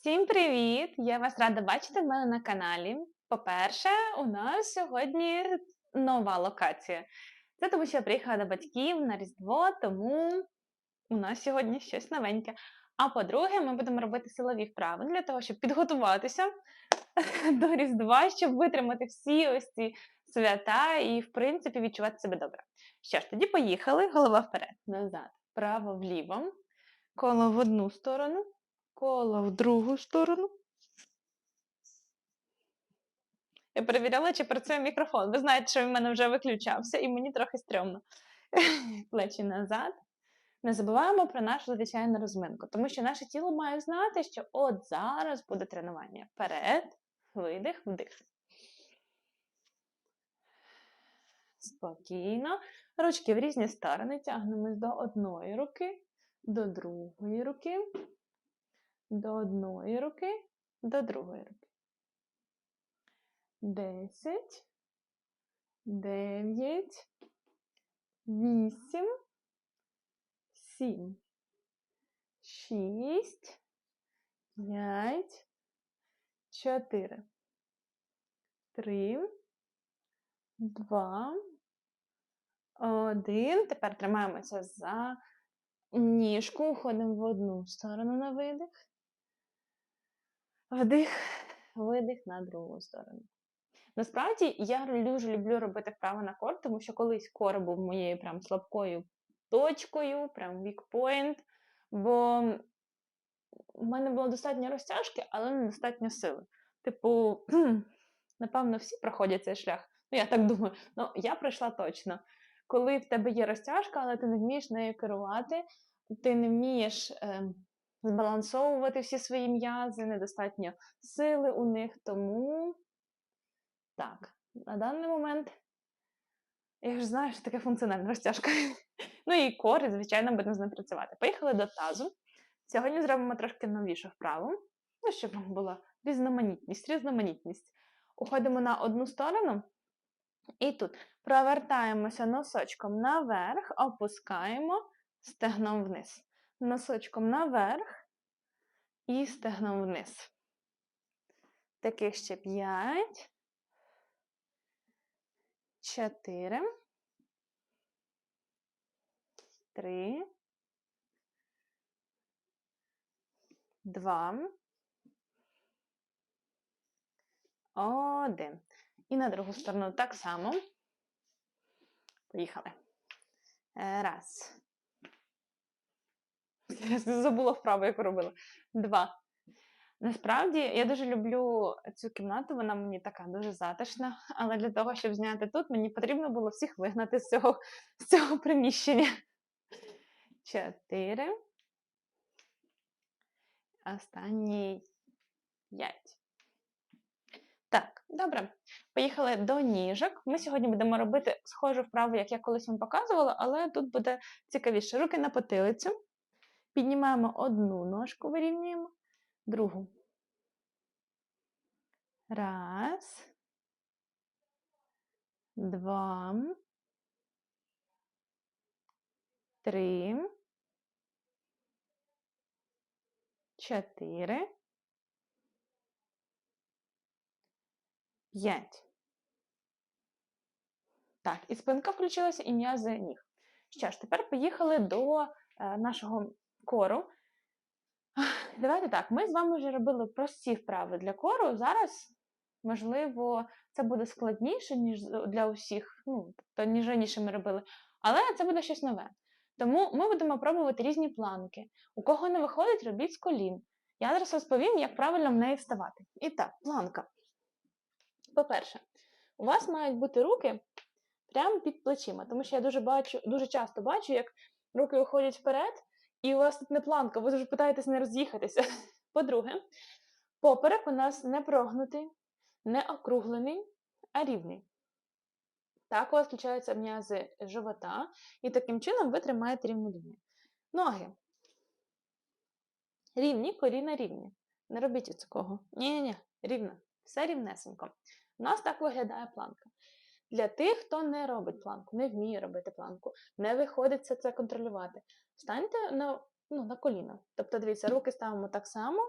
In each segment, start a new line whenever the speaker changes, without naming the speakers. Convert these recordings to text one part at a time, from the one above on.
Всім привіт! Я вас рада бачити в мене на каналі. По-перше, у нас сьогодні нова локація. Це тому, що я приїхала до батьків на Різдво, тому у нас сьогодні щось новеньке. А по-друге, ми будемо робити силові вправи для того, щоб підготуватися до Різдва, щоб витримати всі ось ці свята і, в принципі, відчувати себе добре. Що ж, тоді поїхали. Голова вперед, назад, право вліво, коло в одну сторону коло в другу сторону. Я перевіряла, чи працює мікрофон. Ви знаєте, що він в мене вже виключався, і мені трохи стрьомно. Плечі назад. Не забуваємо про нашу звичайну розминку, тому що наше тіло має знати, що от зараз буде тренування. Вперед, видих, вдих. Спокійно. Ручки в різні сторони. Тягнемось до одної руки, до другої руки до одної руки, до другої руки. Десять, дев'ять, вісім, сім, шість, п'ять, чотири, три, два, один. Тепер тримаємося за ніжку, уходимо в одну сторону на видих. Вдих, видих на другу сторону. Насправді, я дуже люблю робити вправи на кор, тому що колись кор був моєю прям слабкою точкою, прям weak бо в мене було достатньо розтяжки, але не достатньо сили. Типу, напевно, всі проходять цей шлях. Ну, я так думаю, ну я пройшла точно. Коли в тебе є розтяжка, але ти не вмієш нею керувати, ти не вмієш. Е збалансовувати всі свої м'язи, недостатньо сили у них, тому так, на даний момент я ж знаю, що таке функціональна розтяжка. Ну і кори, звичайно, будемо з ним працювати. Поїхали до тазу. Сьогодні зробимо трошки новішу вправу, ну, щоб була різноманітність, різноманітність. Уходимо на одну сторону. І тут провертаємося носочком наверх, опускаємо стегном вниз носочком наверх і стегном вниз. Таких ще 5, 4, 3, 2, 1. І на другу сторону так само. Поїхали. Раз. Я забула вправо, яку робила. Два. Насправді я дуже люблю цю кімнату, вона мені така дуже затишна, але для того, щоб зняти тут, мені потрібно було всіх вигнати з цього, з цього приміщення. Чотири. Останній п'ять. Так, добре. Поїхали до ніжок. Ми сьогодні будемо робити схожу вправу, як я колись вам показувала, але тут буде цікавіше. Руки на потилицю. Піднімаємо одну ножку, вирівнюємо, другу. Раз. Два. Три. Чотири. П'ять. Так, і спинка включилася, і м'язи ніг. Що ж, тепер поїхали до е, нашого кору. Давайте так, ми з вами вже робили прості вправи для кору. Зараз, можливо, це буде складніше, ніж для усіх, ну, тобто, ніж раніше ми робили, але це буде щось нове. Тому ми будемо пробувати різні планки. У кого не виходить, робіть з колін. Я зараз розповім, як правильно в неї вставати. І так, планка. По-перше, у вас мають бути руки прямо під плечима, тому що я дуже бачу, дуже часто бачу, як руки уходять вперед, і у вас тут не планка, ви вже питаєтесь не роз'їхатися. По-друге, поперек у нас не прогнутий, не округлений, а рівний. Так, у вас включаються м'язи живота, і таким чином ви тримаєте рівну лінію. Ноги. Рівні, коліна рівні. Не робіть цього. Ні-ні-ні, рівно. Все рівнесенько. У нас так виглядає планка. Для тих, хто не робить планку, не вміє робити планку, не виходить це, контролювати. Станьте на ну, на коліна. Тобто, дивіться, руки ставимо так само,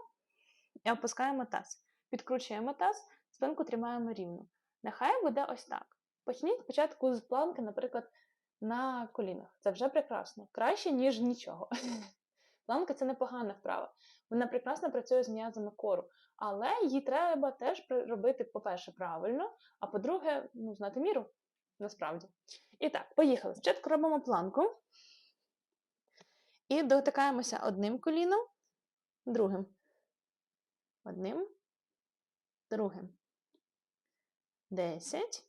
і опускаємо таз. Підкручуємо таз, спинку тримаємо рівно. Нехай буде ось так. Почніть спочатку з планки, наприклад, на колінах. Це вже прекрасно. Краще, ніж нічого. Планка це непогана вправа. Вона прекрасно працює з м'язами кору, але її треба теж робити, по-перше, правильно, а по-друге, ну, знати міру насправді. І так, поїхали. Спочатку робимо планку і дотикаємося одним коліном, другим. Одним, другим. Десять.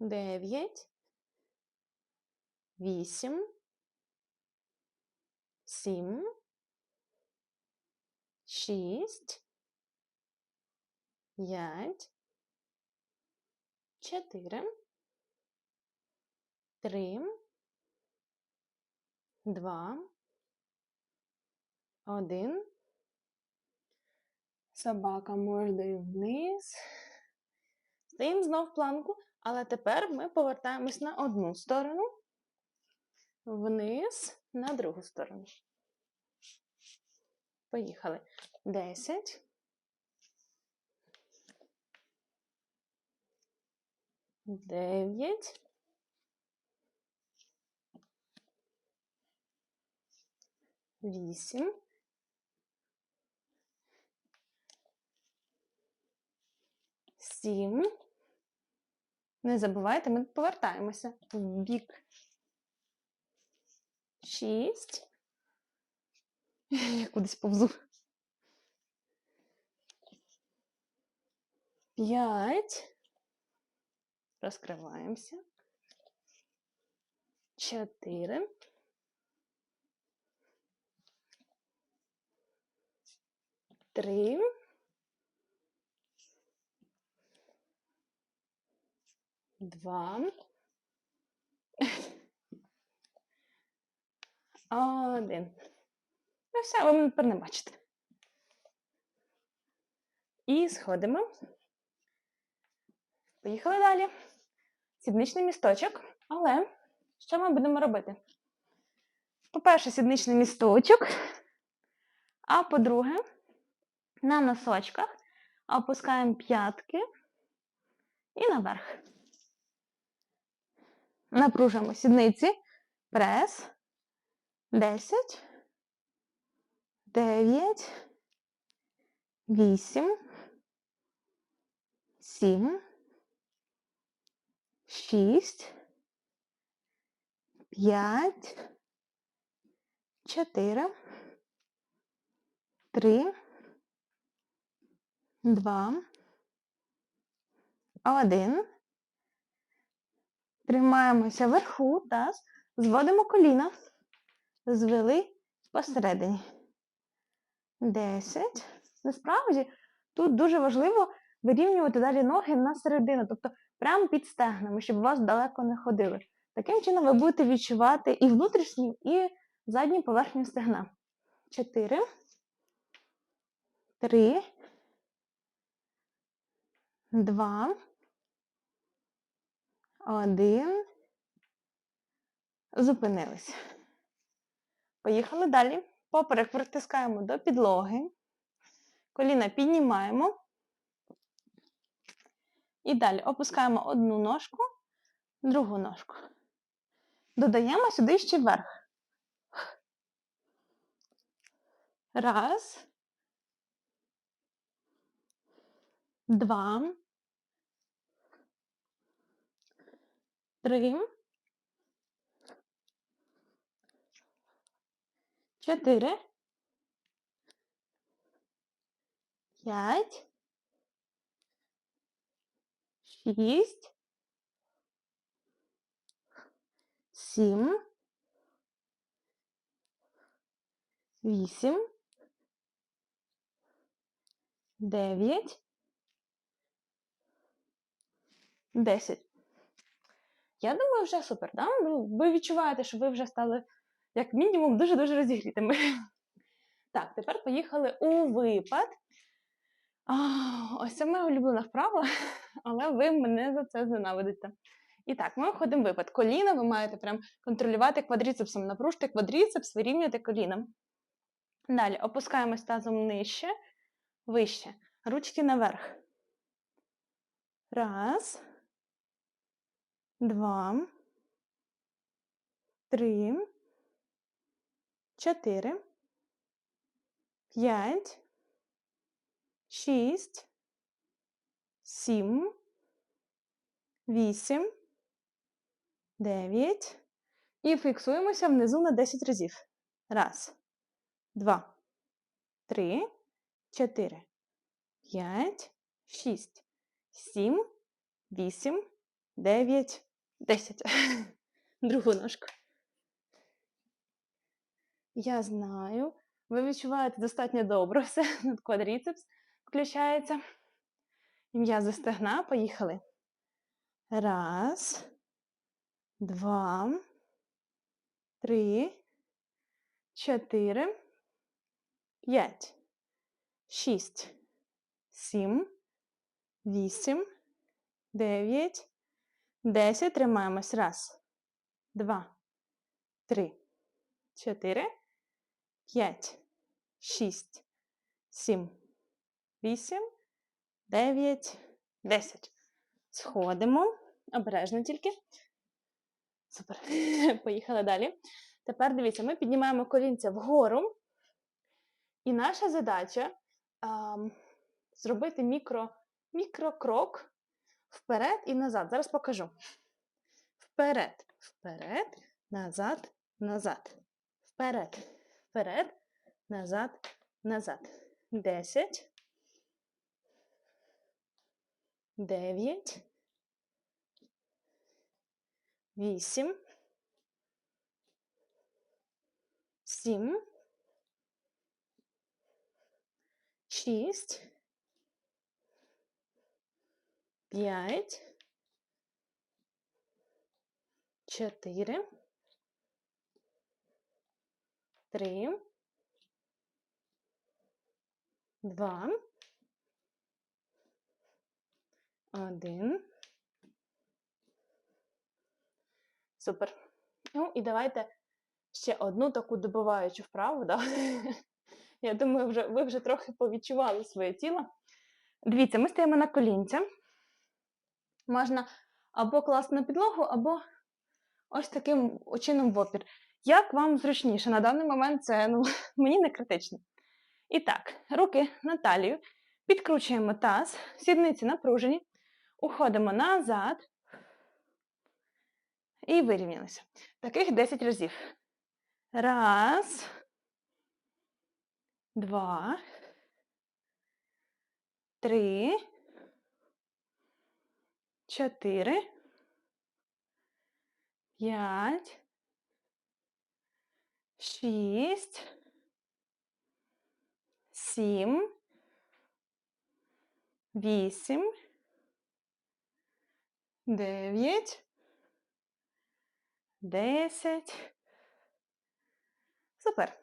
Дев'ять. Вісім. Сім. Шість. П'ять. Чотири. Три. Два. Один. Собака мордою вниз. Стоїмо знов планку, але тепер ми повертаємось на одну сторону, вниз, на другу сторону. Поїхали. Десять. Дев'ять. Вісім. Сім. Не забувайте, ми повертаємося в бік. Шість. Я кудись повзу. П'ять. Розкриваємося. Чотири. Три. Два. Один. Ну все, ви мене тепер не бачите. І сходимо. Поїхали далі. Сідничний місточок. Але що ми будемо робити? По-перше, сідничний місточок. А по-друге, на носочках опускаємо п'ятки і наверх. Напружуємо сідниці. Прес. 10, 9, 8, 7, 6, 5, 4, 3, 2, 1. Тримаємося вверху, таз, зводимо коліна, звели посередині. 10. Насправді, тут дуже важливо вирівнювати далі ноги на середину, тобто прямо під стегнами, щоб вас далеко не ходили. Таким чином, ви будете відчувати і внутрішню, і задню поверхню стегна. 4. 3. 2. Один. Зупинились. Поїхали далі. Поперек притискаємо до підлоги. Коліна піднімаємо. І далі опускаємо одну ножку, другу ножку. Додаємо сюди ще вверх. Раз. Два. Три. Чотири. П'ять. Шість. Сім. Вісім. Дев'ять. Десять. Я думаю, вже супер. Да? Ну, ви відчуваєте, що ви вже стали, як мінімум, дуже-дуже розігрітими. Так, тепер поїхали у випад. Ось це моя улюблена вправа, але ви мене за це зненавидите. І так, ми входимо в випад. Коліна ви маєте прям контролювати квадріцепсом. Напружте квадріцепс, вирівнюйте коліном. Далі опускаємось тазом нижче, вище. Ручки наверх. Раз. Два. Три. Чотири. П'ять. Шість. Сім. Вісім. Дев'ять. І фіксуємося внизу на 10 разів. Раз, два, три, чотири, п'ять, шість, сім, вісім, дев'ять, десять. Другу ножку. Я знаю. Ви відчуваєте достатньо добре все. Квадріцепс включається. М'язи стегна. Поїхали. Раз, два, три, чотири, п'ять, шість, сім, вісім, дев'ять, десять. Тримаємось. Раз, два, три, чотири, п'ять, шість, сім, вісім, дев'ять, десять. Сходимо. Обережно тільки. Супер. Поїхали далі. Тепер дивіться, ми піднімаємо колінця вгору. І наша задача а, зробити мікро, мікрокрок вперед і назад. Зараз покажу. Вперед, вперед, назад, назад. Вперед, вперед, назад, назад. Десять. Дев'ять. Вісім. Сім. Шість. П'ять. Чотири. Три. Два. Один. Супер. Ну, і давайте ще одну таку добиваючу вправу. Да? Я думаю, вже, ви вже трохи повідчували своє тіло. Дивіться, ми стоїмо на колінця. Можна або класти на підлогу, або ось таким чином в опір. Як вам зручніше? На даний момент це ну, мені не критично. І так, руки на талію, підкручуємо таз, сідниці напружені, уходимо назад і вирівнялися. Таких 10 разів. Раз. Два. Три. Чотири. П'ять. Шість. Сім. Вісім. Дев'ять. Десять. Супер.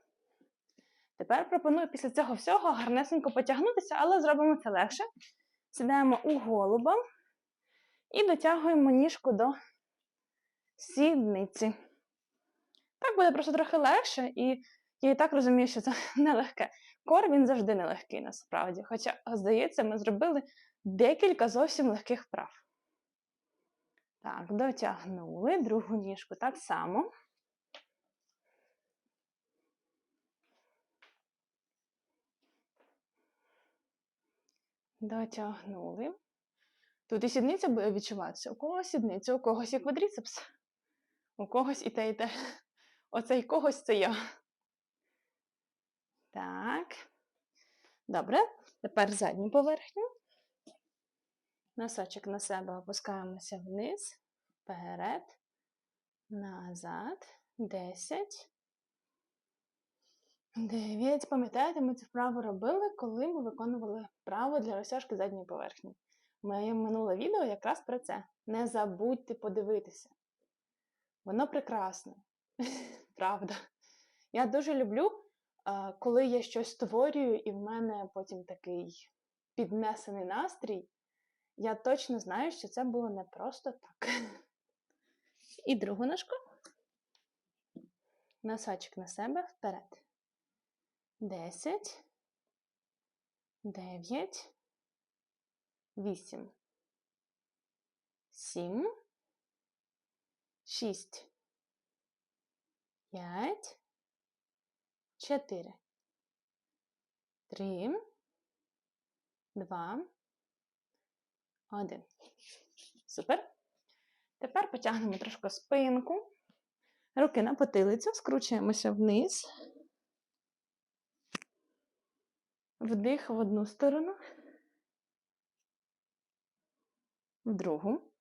Тепер пропоную після цього всього гарнесенько потягнутися, але зробимо це легше. Сідаємо у голуба і дотягуємо ніжку до сідниці. Так буде просто трохи легше, і я і так розумію, що це нелегке. Кор він завжди нелегкий насправді. Хоча, здається, ми зробили декілька зовсім легких вправ. Так, дотягнули другу ніжку так само. Дотягнули. Тут і сідниця буде відчуватися. У когось сідниця, у когось і квадріцепс, у когось і те, і те. Оцей когось це я. Так. Добре. Тепер задню поверхню. Носочок на себе опускаємося вниз, вперед, назад. Десять. Дев'ять. Пам'ятаєте, ми цю вправу робили, коли ми виконували вправу для розтяжки задньої поверхні. Моє минуле відео якраз про це. Не забудьте подивитися. Воно прекрасне. Правда. Я дуже люблю, коли я щось створюю, і в мене потім такий піднесений настрій. Я точно знаю, що це було не просто так. І другу ножку. Носочок на себе вперед. десять, дев'ять, вісім, сім, шість, п'ять, чотири, три, два, один. Супер. Тепер потягнемо трошки спинку. Руки на потилицю, скручуємося вниз. Вдих в одну сторону, в другу.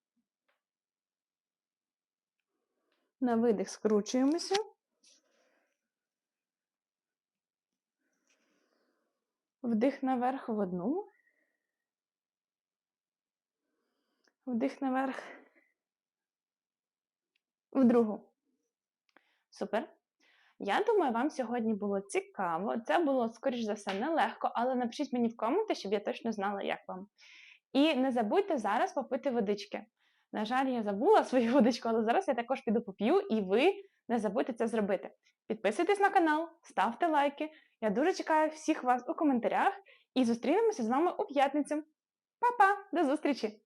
На видих скручуємося. Вдих наверх в одну. Вдих наверх в другу. Супер. Я думаю, вам сьогодні було цікаво. Це було, скоріш за все, нелегко, але напишіть мені в коменти, щоб я точно знала, як вам. І не забудьте зараз попити водички. На жаль, я забула свою водичку, але зараз я також піду поп'ю, і ви не забудьте це зробити. Підписуйтесь на канал, ставте лайки. Я дуже чекаю всіх вас у коментарях і зустрінемося з вами у п'ятницю. Па-па! До зустрічі!